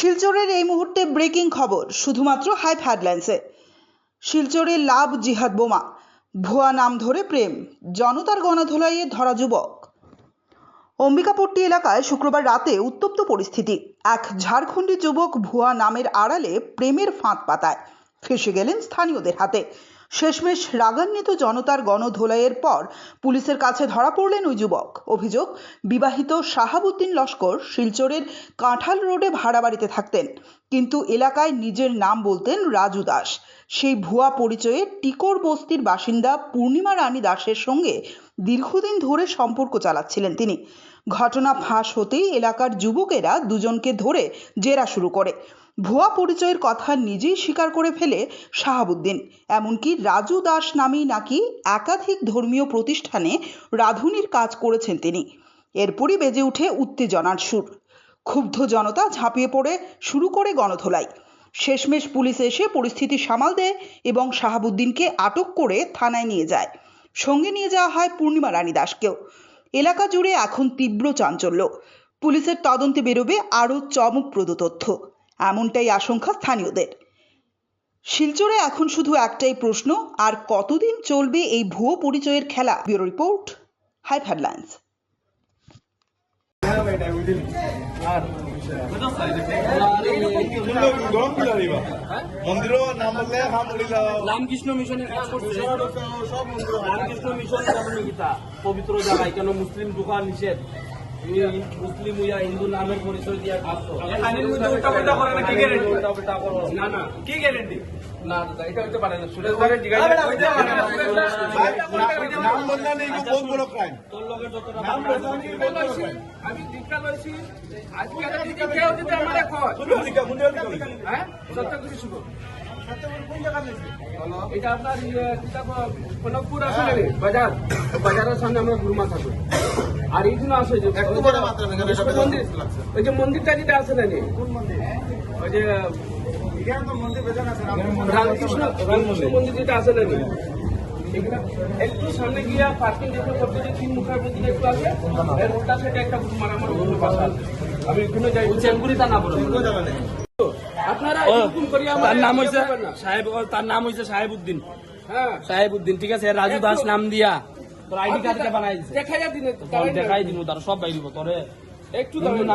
শিলচরের এই মুহূর্তে ব্রেকিং খবর, শুধুমাত্র হাইপ হেডলাইন্সে শিলচরে লাভ জিহাদ বোমা, ভুয়া নাম ধরে প্রেম, জনতার গণধোলাইয়ে ধরা যুবক। অম্বিকাপট্টি এলাকায় শুক্রবার রাতে উত্তপ্ত পরিস্থিতি। এক ঝাড়খণ্ডী যুবক ভুয়া নামের আড়ালে প্রেমের ফাঁদ পাতায়, ফেসে গেলেন স্থানীয়দের হাতে। শেষমেশ রাগান্বিত জনতার গণধোলাইয়ের পর পুলিশের কাছে ধরা পড়লেন ওই যুবক। অভিযোগ, বিবাহিত শাহাবুদ্দিন লস্কর শিলচরের কাঁঠাল রোডে ভাড়া বাড়িতে থাকতেন। কিন্তু এলাকায় নিজের নাম বলতেন রাজু দাস। সেই ভুয়া পরিচয়ে টিকর বস্তির বাসিন্দা পূর্ণিমা রানী দাসের সঙ্গে দীর্ঘদিন ধরে সম্পর্ক চালাচ্ছিলেন তিনি। ঘটনা ফাঁস হতেই এলাকার যুবকেরা দুজনকে ধরে জেরা শুরু করে। ভুয়া পরিচয়ের কথা নিজেই স্বীকার করে ফেলে শাহাবুদ্দিন। এমনকি রাজু দাস নামেই নাকি একাধিক ধর্মীয় প্রতিষ্ঠানে রাঁধুনির কাজ করেছেন তিনি। এরপরই বেজে উঠে উত্তেজনার সুর। ক্ষুব্ধ জনতা ঝাঁপিয়ে পড়ে শুরু করে গণধোলাই। শেষমেশ পুলিশ এসে পরিস্থিতি সামাল দেয় এবং শাহাবুদ্দিনকে আটক করে থানায় নিয়ে যায়। সঙ্গে নিয়ে যাওয়া হয় পূর্ণিমা রানী দাসকেও। এলাকা জুড়ে এখন তীব্র চাঞ্চল্য। পুলিশের তদন্তে বেরোবে আরও চমকপ্রদ তথ্য। এমনটাই আশঙ্কা স্থানীয়দের। শিলচরে এখন শুধু একটাই প্রশ্ন, আর কতদিন চলবে এই ভুয়ো পরিচয়ের খেলা? ব্যুরো রিপোর্ট হাইপ হেডলাইন্স মন্দিৰৰ নাম বললে হাম রামকৃষ্ণ মিশনের কাজ করছে। রামকৃষ্ণ মিশন পবিত্র জায়গায় কেন মুসলিম ঢুকা নিষেধ। মুসলিম ইয়া হিন্দু নামের পরিচয় দিয়ে আইনের মধ্যে উল্টাপাল্টা করে না, কি guarantee? উল্টাপাল্টা করো। না না। কি গ্যারেন্টি না দাদা এটা হইতে পারে না। সুরেশ ভাইয়ের জিজ্ঞাসা নাম বললে নেই বহুত বড় ক্রাইম তোর লোকের যত নাম বললে নেই বহুত বড় ক্রাইম আমি দীক্ষা লইছি। আজকে যদি কেউ যদি আমারে কয়? শুনো। লিখা মুন্ডে লিখা হ্যাঁ? সত্য কিছু শুভ কোন জায়গা নিয়েছে? এটা আপনার ইয়ে, কনকপুর বাজার। বাজারের সামনে আমরা গুরুমা থাকব আর এই জন্য আসে যে এখানে মন্দির ওই যে মন্দিরটা যেটা আছে না মন্দির? ওই যে মন্দির রামকৃষ্ণ রামকৃষ্ণ মন্দির। যেটা আছে না একটু সামনে গিয়া পার্কিং দেখে করতে যে তিন মুখের মন্দির একটু আছে এর উল্টা সাইডে একটা বাসা আমি ওখানে যাই চেঙ্গুরি তা না বলো আপনারা তার নাম হইছে সাহেব তার নাম হইছে সাহেবউদ্দিন। হ্যাঁ। সাহেবউদ্দিন ঠিক আছে? রাজু দাস নাম দিয়া। তোর আইডি কার্ডটা বানাই দিছে। দেখা দিন তোর দেখাই দিন তার সব বাইরিব তোরে। একটু দাঁড়ান।